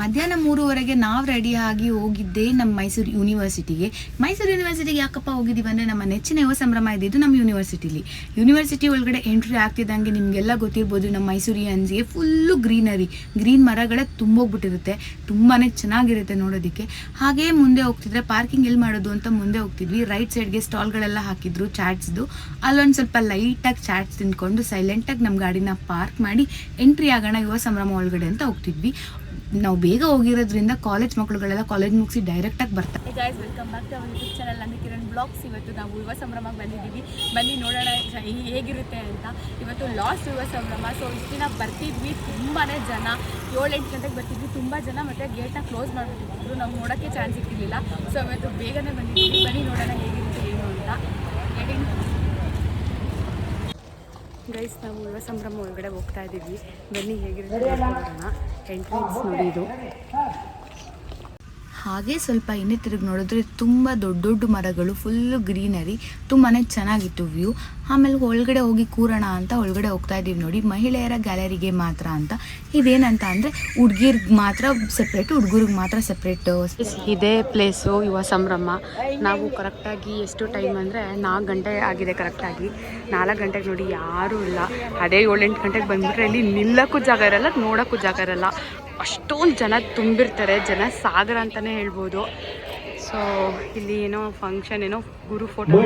ಮಧ್ಯಾಹ್ನ ಮೂರುವರೆಗೆ ನಾವು ರೆಡಿ ಆಗಿ ಹೋಗಿದ್ದೆ ನಮ್ಮ ಮೈಸೂರು ಯೂನಿವರ್ಸಿಟಿಗೆ ಮೈಸೂರು ಯೂನಿವರ್ಸಿಟಿಗೆ ಯಾಕಪ್ಪ ಹೋಗಿದ್ದೀವಿ ಅಂದರೆ ನಮ್ಮ ನೆಚ್ಚಿನ ಯುವ ಸಂಭ್ರಮ ಇದ್ದಿದ್ದು ನಮ್ಮ ಯೂನಿವರ್ಸಿಟಿಲಿ ಯೂನಿವರ್ಸಿಟಿ ಒಳಗಡೆ ಎಂಟ್ರಿ ಆಗ್ತಿದ್ದಂಗೆ ನಿಮಗೆಲ್ಲ ಗೊತ್ತಿರ್ಬೋದು ನಮ್ಮ ಮೈಸೂರಿಯನ್ಸ್ಗೆ ಫುಲ್ಲು ಗ್ರೀನರಿ ಗ್ರೀನ್ ಮರಗಳೇ ತುಂಬೋಗ್ಬಿಟ್ಟಿರುತ್ತೆ. ತುಂಬಾ ಚೆನ್ನಾಗಿರುತ್ತೆ ನೋಡೋದಕ್ಕೆ. ಹಾಗೇ ಮುಂದೆ ಹೋಗ್ತಿದ್ರೆ ಪಾರ್ಕಿಂಗ್ ಎಲ್ಲಿ ಮಾಡೋದು ಅಂತ ಮುಂದೆ ಹೋಗ್ತಿದ್ವಿ. ರೈಟ್ ಸೈಡ್ಗೆ ಸ್ಟಾಲ್ಗಳೆಲ್ಲ ಹಾಕಿದ್ರು ಚಾಟ್ಸ್ದು ಅಲ್ಲೊಂದು ಸ್ವಲ್ಪ ಲೈಟಾಗಿ ಚಾಟ್ಸ್ ತಿಂದ್ಕೊಂಡು ಸೈಲೆಂಟಾಗಿ ನಮ್ಮ ಗಾಡಿನ ಪಾರ್ಕ್ ಮಾಡಿ ಎಂಟ್ರಿ ಆಗೋಣ ಯುವ ಸಂಭ್ರಮ ಒಳಗಡೆ ಅಂತ ಹೋಗ್ತಿದ್ವಿ. ನಾವು ಬೇಗ ಹೋಗಿರೋದ್ರಿಂದ ಕಾಲೇಜ್ ಮಕ್ಕಳುಗಳೆಲ್ಲ ಕಾಲೇಜ್ ಮುಗಿಸಿ ಡೈರೆಕ್ಟಾಗಿ ಬರ್ತಾರೆ guys welcome back to our YouTube channel Nandu Kiran blogs ಇವತ್ತು ನಾವು ಯುವ ಸಂಭ್ರಮಕ್ಕೆ ಬಂದಿದ್ದೀವಿ. ಬನ್ನಿ ನೋಡೋಣ ಹೇಗಿರುತ್ತೆ ಅಂತ. ಇವತ್ತು ಲಾಸ್ಟ್ ಯುವ ಸಂಭ್ರಮ. ಸೊ ಇಷ್ಟು ದಿನ ಬರ್ತಿದ್ವಿ ತುಂಬಾ ಜನ. ಏಳೆಂಟು ಗಂಟೆಗೆ ಬರ್ತಿದ್ವಿ ತುಂಬ ಜನ, ಮತ್ತು ಗೇಟ್ನ ಕ್ಲೋಸ್ ಮಾಡಿಬಿಟ್ಟಿದ್ರು ನಾವು ನೋಡೋಕ್ಕೆ ಚಾನ್ಸ್ ಸಿಕ್ಕಿರಲಿಲ್ಲ ಸೊ ಇವತ್ತು ಬೇಗನೆ ಬಂದಿದ್ದೀವಿ. ಬನ್ನಿ ನೋಡೋಣ ಹೇಗಿರುತ್ತೆ ಏನು ಅಂತ. ಗೈಸ್ ನಾವು ಯುವ ಸಂಭ್ರಮ ಒಳಗಡೆ ಹೋಗ್ತಾ ಇದ್ದೀವಿ. ಬನ್ನಿ ಹೇಗಿರುತ್ತೆ ನೋಡೋಣ. ಎಂಟ್ರೆನ್ಸ್ ನೋಡಿ ಇದು ಹಾಗೆ ಸ್ವಲ್ಪ ಇನ್ನೇ ತಿರುಗಿ ನೋಡಿದ್ರೆ ತುಂಬ ದೊಡ್ಡ ದೊಡ್ಡ ಮರಗಳು ಫುಲ್ಲು ಗ್ರೀನರಿ ತುಂಬಾ ಚೆನ್ನಾಗಿತ್ತು ವ್ಯೂ ಆಮೇಲೆ ಒಳಗಡೆ ಹೋಗಿ ಕೂರೋಣ ಅಂತ ಒಳಗಡೆ ಹೋಗ್ತಾ ಇದ್ದೀವಿ ನೋಡಿ. ಮಹಿಳೆಯರ ಗ್ಯಾಲರಿಗೆ ಮಾತ್ರ ಅಂತ. ಇದೇನಂತ ಅಂದರೆ ಹುಡ್ಗಿರ್ಗೆ ಮಾತ್ರ ಸಪ್ರೇಟ್ ಹುಡುಗರಿಗೆ ಮಾತ್ರ ಸಪ್ರೇಟ್ ಇದೇ ಪ್ಲೇಸು ಯುವ ಸಂಭ್ರಮ. ನಾವು ಕರೆಕ್ಟಾಗಿ ಎಷ್ಟು ಟೈಮ್ ಅಂದರೆ ನಾಲ್ಕು ಗಂಟೆ ಆಗಿದೆ ಕರೆಕ್ಟಾಗಿ ನಾಲ್ಕು ಗಂಟೆಗೆ ನೋಡಿ ಯಾರೂ ಇಲ್ಲ. ಅದೇ ಏಳೆಂಟು ಗಂಟೆಗೆ ಬಂದ್ಬಿಟ್ರೆ ಇಲ್ಲಿ ನಿಲ್ಲಕ್ಕೂ ಜಾಗ ಇರಲ್ಲ, ನೋಡೋಕ್ಕೂ ಜಾಗ ಇರಲ್ಲ. ಅಷ್ಟೊಂದು ಜನ ತುಂಬಿರ್ತಾರೆ ಜನ ಸಾಗರ ಅಂತಲೇ ಹೇಳ್ಬೋದು. ಸೊ ಇಲ್ಲಿ ಏನೋ ಫಂಕ್ಷನ್ ಏನೋ ಗುರು ಫೋಟೋ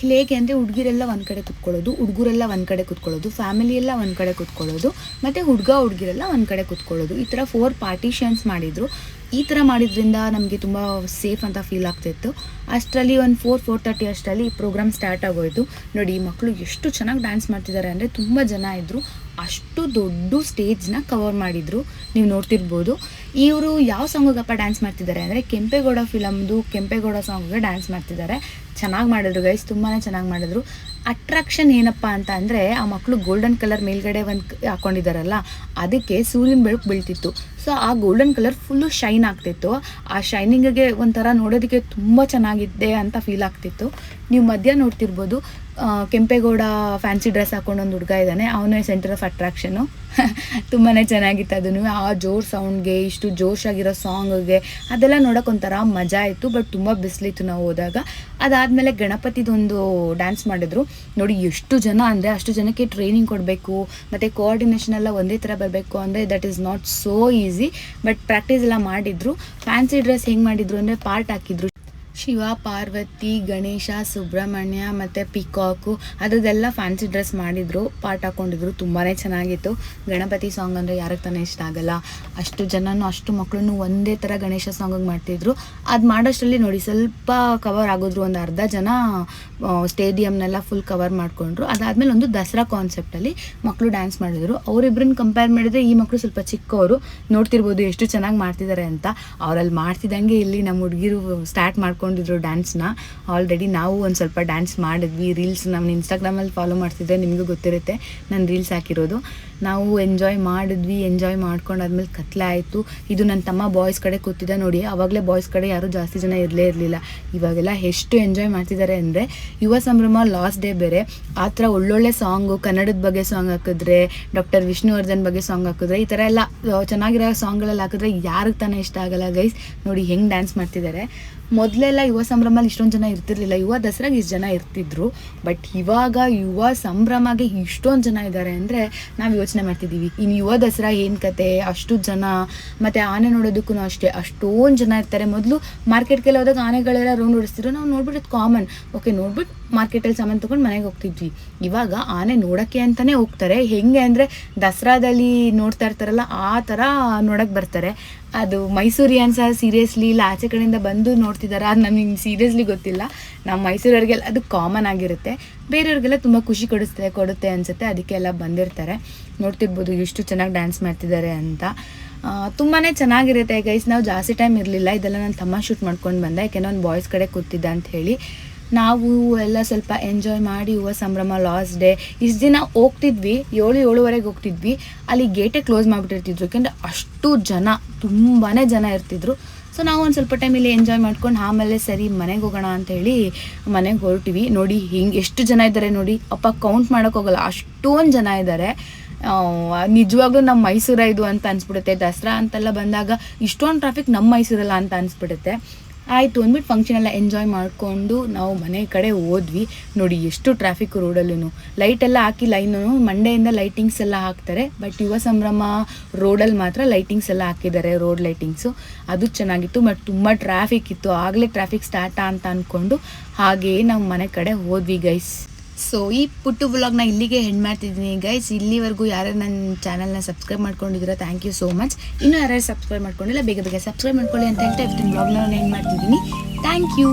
ಹೇಗೆ ಅಂದರೆ ಹುಡುಗಿರೆಲ್ಲ ಒಂದು ಕಡೆ ಕುತ್ಕೊಳ್ಳೋದು ಹುಡುಗರೆಲ್ಲ ಒಂದು ಕಡೆ ಕುತ್ಕೊಳ್ಳೋದು ಫ್ಯಾಮಿಲಿ ಎಲ್ಲ ಒಂದು ಕಡೆ ಕುತ್ಕೊಳ್ಳೋದು ಮತ್ತು ಹುಡುಗ ಹುಡುಗಿರೆಲ್ಲ ಒಂದು ಕಡೆ ಕುತ್ಕೊಳ್ಳೋದು. ಈ ಥರ ಫೋರ್ ಪಾರ್ಟಿಷನ್ಸ್ ಮಾಡಿದರು. ಈ ಥರ ಮಾಡಿದ್ರಿಂದ ನಮಗೆ ತುಂಬ ಸೇಫ್ ಅಂತ ಫೀಲ್ ಆಗ್ತಿತ್ತು. ಅಷ್ಟರಲ್ಲಿ ಒಂದು ಫೋರ್ ಫೋರ್ ತರ್ಟಿ ಅಷ್ಟರಲ್ಲಿ ಪ್ರೋಗ್ರಾಮ್ ಸ್ಟಾರ್ಟ್ ಆಗೋಯ್ತು. ನೋಡಿ, ಈ ಮಕ್ಕಳು ಎಷ್ಟು ಚೆನ್ನಾಗಿ ಡ್ಯಾನ್ಸ್ ಮಾಡ್ತಿದ್ದಾರೆ ಅಂದರೆ ತುಂಬ ಜನ ಇದ್ದರು ಅಷ್ಟು ದೊಡ್ಡ ಸ್ಟೇಜ್ನ ಕವರ್ ಮಾಡಿದರು. ನೀವು ನೋಡ್ತಿರ್ಬೋದು. ಇವರು ಯಾವ ಸಾಂಗಿಗಪ್ಪ ಡ್ಯಾನ್ಸ್ ಮಾಡ್ತಿದ್ದಾರೆ ಅಂದರೆ ಕೆಂಪೇಗೌಡ ಫಿಲಮ್ದು ಕೆಂಪೇಗೌಡ ಸಾಂಗ್ಗೆ ಡ್ಯಾನ್ಸ್ ಮಾಡ್ತಿದ್ದಾರೆ ಚೆನ್ನಾಗಿ ಮಾಡಿದ್ರು ಗೈಸ್ ತುಂಬಾ ಚೆನ್ನಾಗಿ ಮಾಡಿದ್ರು. ಅಟ್ರಾಕ್ಷನ್ ಏನಪ್ಪ ಅಂತ ಅಂದರೆ ಆ ಮಕ್ಕಳು ಗೋಲ್ಡನ್ ಕಲರ್ ಮೇಲ್ಗಡೆ ಒಂದು ಹಾಕೊಂಡಿದ್ದಾರಲ್ಲ ಅದಕ್ಕೆ ಸೂರ್ಯನ ಬೆಳಕು ಬೀಳ್ತಿತ್ತು. ಸೊ ಆ ಗೋಲ್ಡನ್ ಕಲರ್ ಫುಲ್ಲು ಶೈನ್ ಆಗ್ತಿತ್ತು. ಆ ಶೈನಿಂಗಿಗೆ ಒಂಥರ ನೋಡೋದಕ್ಕೆ ತುಂಬ ಚೆನ್ನಾಗಿದೆ ಅಂತ ಫೀಲ್ ಆಗ್ತಿತ್ತು. ನೀವು ಮಧ್ಯ ನೋಡ್ತಿರ್ಬೋದು. ಕೆಂಪೇಗೌಡ ಫ್ಯಾನ್ಸಿ ಡ್ರೆಸ್ ಹಾಕೊಂಡು ಒಂದು ಹುಡುಗ ಇದ್ದಾನೆ. ಅವನೇ ಸೆಂಟರ್ ಆಫ್ ಅಟ್ರಾಕ್ಷನು ತುಂಬಾ ಚೆನ್ನಾಗಿತ್ತು ಅದನ್ನು ಆ ಜೋರ್ ಸೌಂಡ್ಗೆ ಇಷ್ಟು ಜೋಶಾಗಿರೋ ಸಾಂಗ್ಗೆ ಅದೆಲ್ಲ ನೋಡೋಕೆ ಒಂಥರ ಮಜಾ ಇತ್ತು ಬಟ್ ತುಂಬ ಬಿಸಿಲಿತ್ತು ನಾವು ಹೋದಾಗ. ಅದಾದಮೇಲೆ ಗಣಪತಿದೊಂದು ಡ್ಯಾನ್ಸ್ ಮಾಡಿದ್ರು. ನೋಡಿ, ಎಷ್ಟು ಜನ ಅಂದರೆ ಅಷ್ಟು ಜನಕ್ಕೆ ಟ್ರೈನಿಂಗ್ ಕೊಡಬೇಕು, ಮತ್ತು ಕೋಆರ್ಡಿನೇಷನ್ ಎಲ್ಲ ಒಂದೇ ಥರ ಬರಬೇಕು ಅಂದರೆ that is not so easy but practice ಎಲ್ಲ ಮಾಡಿದ್ರು. ಫ್ಯಾನ್ಸಿ ಡ್ರೆಸ್ ಹೆಂಗೆ ಮಾಡಿದ್ರು ಅಂದರೆ ಪಾರ್ಟ್ ಹಾಕಿದ್ರು. ಶಿವ, ಪಾರ್ವತಿ, ಗಣೇಶ, ಸುಬ್ರಹ್ಮಣ್ಯ ಮತ್ತು ಪಿಕಾಕು ಅದರದ್ದೆಲ್ಲ ಫ್ಯಾನ್ಸಿ ಡ್ರೆಸ್ ಮಾಡಿದ್ರು ಪಾರ್ಟ್ ಹಾಕೊಂಡಿದ್ರು ತುಂಬಾ ಚೆನ್ನಾಗಿತ್ತು. ಗಣಪತಿ ಸಾಂಗ್ ಅಂದರೆ ಯಾರಿಗೆ ತಾನೇ ಇಷ್ಟ ಆಗಲ್ಲ. ಅಷ್ಟು ಜನನೂ, ಅಷ್ಟು ಮಕ್ಕಳನ್ನು ಒಂದೇ ಥರ ಗಣೇಶ ಸಾಂಗಿಗೆ ಮಾಡ್ತಿದ್ರು. ಅದು ಮಾಡೋಷ್ಟರಲ್ಲಿ ನೋಡಿ, ಸ್ವಲ್ಪ ಕವರ್ ಆಗೋದ್ರು ಒಂದು ಅರ್ಧ ಜನ ಸ್ಟೇಡಿಯಂನೆಲ್ಲ ಫುಲ್ ಕವರ್ ಮಾಡಿಕೊಂಡ್ರು. ಅದಾದಮೇಲೆ ಒಂದು ದಸರಾ ಕಾನ್ಸೆಪ್ಟಲ್ಲಿ ಮಕ್ಕಳು ಡ್ಯಾನ್ಸ್ ಮಾಡಿದ್ರು. ಅವರಿಬ್ಬರನ್ನ ಕಂಪೇರ್ ಮಾಡಿದ್ರೆ ಈ ಮಕ್ಕಳು ಸ್ವಲ್ಪ ಚಿಕ್ಕವರು. ನೋಡ್ತಿರ್ಬೋದು, ಎಷ್ಟು ಚೆನ್ನಾಗಿ ಮಾಡ್ತಿದ್ದಾರೆ ಅಂತ. ಅವರಲ್ಲಿ ಮಾಡ್ತಿದ್ದಂಗೆ ಇಲ್ಲಿ ನಮ್ಮ ಹುಡುಗಿರು ಸ್ಟಾರ್ಟ್ ಮಾಡ್ಕೊಂಡಿದ್ರು ಡ್ಯಾನ್ಸ್ನ ಆಲ್ರೆಡಿ ನಾವು ಒಂದು ಸ್ವಲ್ಪ ಡ್ಯಾನ್ಸ್ ಮಾಡಿದ್ವಿ. ರೀಲ್ಸ್ ನಮ್ಮ ಇನ್ಸ್ಟಾಗ್ರಾಮಲ್ಲಿ ಫಾಲೋ ಮಾಡ್ತಿದ್ರೆ ನಿಮಗೂ ಗೊತ್ತಿರುತ್ತೆ. ನಾನು ರೀಲ್ಸ್ ಹಾಕಿರೋದು. ನಾವು ಎಂಜಾಯ್ ಮಾಡಿದ್ವಿ ಎಂಜಾಯ್ ಮಾಡ್ಕೊಂಡಾದ್ಮೇಲೆ ಕತ್ಲೆ ಆಯಿತು. ಇದು ನನ್ನ ತಮ್ಮ ಬಾಯ್ಸ್ ಕಡೆ ಕೂತಿದ್ದ ನೋಡಿ ಆವಾಗಲೇ ಬಾಯ್ಸ್ ಕಡೆ ಯಾರೂ ಜಾಸ್ತಿ ಜನ ಇರಲೇ ಇರಲಿಲ್ಲ. ಇವಾಗೆಲ್ಲ ಎಷ್ಟು ಎಂಜಾಯ್ ಮಾಡ್ತಿದ್ದಾರೆ ಅಂದರೆ, ಯುವ ಸಂಭ್ರಮ ಲಾಸ್ಟ್ ಡೇ ಬೇರೆ. ಆ ಥರ ಒಳ್ಳೊಳ್ಳೆ ಸಾಂಗು ಕನ್ನಡದ ಬಗ್ಗೆ ಸಾಂಗ್ ಹಾಕಿದ್ರೆ ಡಾಕ್ಟರ್ ವಿಷ್ಣುವರ್ಧನ್ ಬಗ್ಗೆ ಸಾಂಗ್ ಹಾಕಿದ್ರೆ, ಈ ಥರ ಎಲ್ಲ ಚೆನ್ನಾಗಿರೋ ಸಾಂಗ್ಗಳಲ್ಲಿ ಹಾಕಿದ್ರೆ ಯಾರಿಗೆ ತಾನೇ ಇಷ್ಟ ಆಗಲ್ಲ ಗೈಸ್ ನೋಡಿ ಹೆಂಗೆ ಡ್ಯಾನ್ಸ್ ಮಾಡ್ತಿದ್ದಾರೆ. ಮೊದಲೆಲ್ಲ ಯುವ ಸಂಭ್ರಮಲ್ಲಿ ಇಷ್ಟೊಂದು ಜನ ಇರ್ತಿರ್ಲಿಲ್ಲ. ಯುವ ದಸರಾಗೆ ಇಷ್ಟು ಜನ ಇರ್ತಿದ್ರು. ಬಟ್ ಇವಾಗ ಯುವ ಸಂಭ್ರಮಗೆ ಇಷ್ಟೊಂದು ಜನ ಇದ್ದಾರೆ ಅಂದರೆ, ನಾವು ಯೋಚನೆ ಮಾಡ್ತಿದ್ದೀವಿ. ಇನ್ನು ಯುವ ದಸರಾ ಏನು ಕತೆ, ಅಷ್ಟು ಜನ, ಮತ್ತು ಆನೆ ನೋಡೋದಕ್ಕೂ ಅಷ್ಟೇ, ಅಷ್ಟೊಂದು ಜನ ಇರ್ತಾರೆ. ಮೊದಲು ಮಾರ್ಕೆಟ್ಗೆಲ್ಲ ಹೋದಾಗ ಆನೆಗಳೆಲ್ಲ ರೌಂಡ್ ಹೊಡಿಸ್ತಿದ್ರು ನಾವು ನೋಡ್ಬಿಟ್ಟು ಕಾಮನ್ ಓಕೆ ನೋಡ್ಬಿಟ್ಟು ಮಾರ್ಕೆಟಲ್ಲಿ ಸಾಮಾನು ತೊಗೊಂಡು ಮನೆಗೆ ಹೋಗ್ತಿದ್ವಿ. ಇವಾಗ ಆನೆ ನೋಡೋಕ್ಕೆ ಅಂತಲೇ ಹೋಗ್ತಾರೆ. ಹೆಂಗೆ ಅಂದರೆ ದಸರಾದಲ್ಲಿ ನೋಡ್ತಾ ಇರ್ತಾರಲ್ಲ, ಆ ಥರ ನೋಡೋಕ್ಕೆ ಬರ್ತಾರೆ. ಅದು ಮೈಸೂರಿಯನ್ಸ ಸೀರಿಯಸ್ಲಿ ಇಲ್ಲ. ಆಚೆ ಕಡೆಯಿಂದ ಬಂದು ನೋಡ್ತಿದ್ದಾರೆ ಅದು ನಮಗೆ ಸೀರಿಯಸ್ಲಿ ಗೊತ್ತಿಲ್ಲ. ನಮ್ಮ ಮೈಸೂರವ್ರಿಗೆಲ್ಲ ಅದು ಕಾಮನ್ ಆಗಿರುತ್ತೆ. ಬೇರೆಯವ್ರಿಗೆಲ್ಲ ತುಂಬ ಖುಷಿ ಕೊಡಿಸ್ತೆ, ಕೊಡುತ್ತೆ ಅನಿಸುತ್ತೆ. ಅದಕ್ಕೆಲ್ಲ ಬಂದಿರ್ತಾರೆ. ನೋಡ್ತಿರ್ಬೋದು ಎಷ್ಟು ಚೆನ್ನಾಗಿ ಡ್ಯಾನ್ಸ್ ಮಾಡ್ತಿದ್ದಾರೆ ಅಂತ. ತುಂಬಾ ಚೆನ್ನಾಗಿರುತ್ತೆ ಗೈಸ್ ನಾವು ಜಾಸ್ತಿ ಟೈಮ್ ಇರಲಿಲ್ಲ. ಇದೆಲ್ಲ ನಾನು ತಮ್ಮ ಶೂಟ್ ಮಾಡ್ಕೊಂಡು ಬಂದೆ. ಯಾಕೆಂದ್ರೆ ಒಂದು ಬಾಯ್ಸ್ ಕಡೆ ಕೂತಿದ್ದ ಅಂತ ಹೇಳಿ. ನಾವು ಎಲ್ಲ ಸ್ವಲ್ಪ ಎಂಜಾಯ್ ಮಾಡಿ, ಯುವ ಸಂಭ್ರಮ ಲಾಸ್ಟ್ ಡೇ ಇಷ್ಟು ದಿನ ಹೋಗ್ತಿದ್ವಿ. ಏಳು, ಏಳುವರೆಗೆ ಹೋಗ್ತಿದ್ವಿ. ಅಲ್ಲಿ ಗೇಟೇ ಕ್ಲೋಸ್ ಮಾಡಿಬಿಟ್ಟಿರ್ತಿದ್ರು. ಯಾಕೆಂದರೆ ಅಷ್ಟು ಜನ ತುಂಬಾ ಜನ ಇರ್ತಿದ್ರು. ಸೊ ನಾವು ಒಂದು ಸ್ವಲ್ಪ ಟೈಮ್ ಇಲ್ಲಿ ಎಂಜಾಯ್ ಮಾಡ್ಕೊಂಡು, ಆಮೇಲೆ ಸರಿ, ಮನೆಗೆ ಹೋಗೋಣ ಅಂತ ಹೇಳಿ ಮನೆಗೆ ಹೊರಟಿವಿ. ನೋಡಿ, ಹಿಂಗೆ ಎಷ್ಟು ಜನ ಇದ್ದಾರೆ ನೋಡಿ. ಅಪ್ಪ ಕೌಂಟ್ ಮಾಡೋಕ್ಕೋಗಲ್ಲ ಅಷ್ಟೊಂದು ಜನ ಇದ್ದಾರೆ. ನಿಜವಾಗ್ಲೂ ನಮ್ಮ ಮೈಸೂರ ಇದು ಅಂತ ಅನ್ಸ್ಬಿಡುತ್ತೆ. ದಸರಾ ಅಂತೆಲ್ಲ ಬಂದಾಗ ಇಷ್ಟೊಂದು ಟ್ರಾಫಿಕ್ ನಮ್ಮ ಮೈಸೂರಲ್ಲ ಅಂತ ಅನ್ಸ್ಬಿಡುತ್ತೆ. ಆಯಿತು ಅಂದ್ಬಿಟ್ಟು ಫಂಕ್ಷನ್ ಎಲ್ಲ ಎಂಜಾಯ್ ಮಾಡಿಕೊಂಡು ನಾವು ಮನೆ ಕಡೆ ಹೋದ್ವಿ. ನೋಡಿ, ಎಷ್ಟು ಟ್ರಾಫಿಕ್ ರೋಡಲ್ಲೂ ಲೈಟ್ ಹಾಕಿ ಲೈನು ಮಂಡೆಯಿಂದ ಲೈಟಿಂಗ್ಸ್ ಎಲ್ಲ ಹಾಕ್ತಾರೆ. ಬಟ್ ಯುವ ಸಂಭ್ರಮ ರೋಡಲ್ಲಿ ಮಾತ್ರ ಲೈಟಿಂಗ್ಸ್ ಎಲ್ಲ ಹಾಕಿದ್ದಾರೆ ರೋಡ್ ಲೈಟಿಂಗ್ಸು ಅದು ಚೆನ್ನಾಗಿತ್ತು ಬಟ್ ತುಂಬ ಟ್ರಾಫಿಕ್ ಇತ್ತು. ಆಗಲೇ ಟ್ರಾಫಿಕ್ ಸ್ಟಾರ್ಟಾ ಅಂತ ಅಂದ್ಕೊಂಡು ಹಾಗೆಯೇ ನಾವು ಮನೆ ಕಡೆ ಹೋದ್ವಿ ಗೈಸ್ ಸೊ ಈ ಪುಟ್ಟು ವ್ಲಾಗ್ನ ಇಲ್ಲಿಗೆ ಹೆಣ್ಣು ಮಾಡ್ತಿದ್ದೀನಿ ಗೈಸ್ ಇಲ್ಲಿವರೆಗೂ ಯಾರ್ಯಾರು ನನ್ನ ಚಾನಲ್ನ ಸಬ್ಸ್ಕ್ರೈಬ್ ಮಾಡ್ಕೊಂಡಿದ್ದೀರಾ ಥ್ಯಾಂಕ್ ಯು ಸೋ ಮಚ್ ಇನ್ನೂ ಯಾರ್ಯಾರು ಸಬ್ಸ್ಕ್ರೈಬ್ ಮಾಡ್ಕೊಂಡಿಲ್ಲ, ಬೇಗ ಬೇಗ ಸಬ್ಸ್ಕ್ರೈಬ್ ಮಾಡ್ಕೊಳ್ಳಿ ಅಂತ ಹೇಳ್ತಾ ಇವತ್ತಿನ ವ್ಲಾಗ್ನ ನಾನು ಹೆಣ್ಣು ಮಾಡ್ತಿದ್ದೀನಿ. Thank you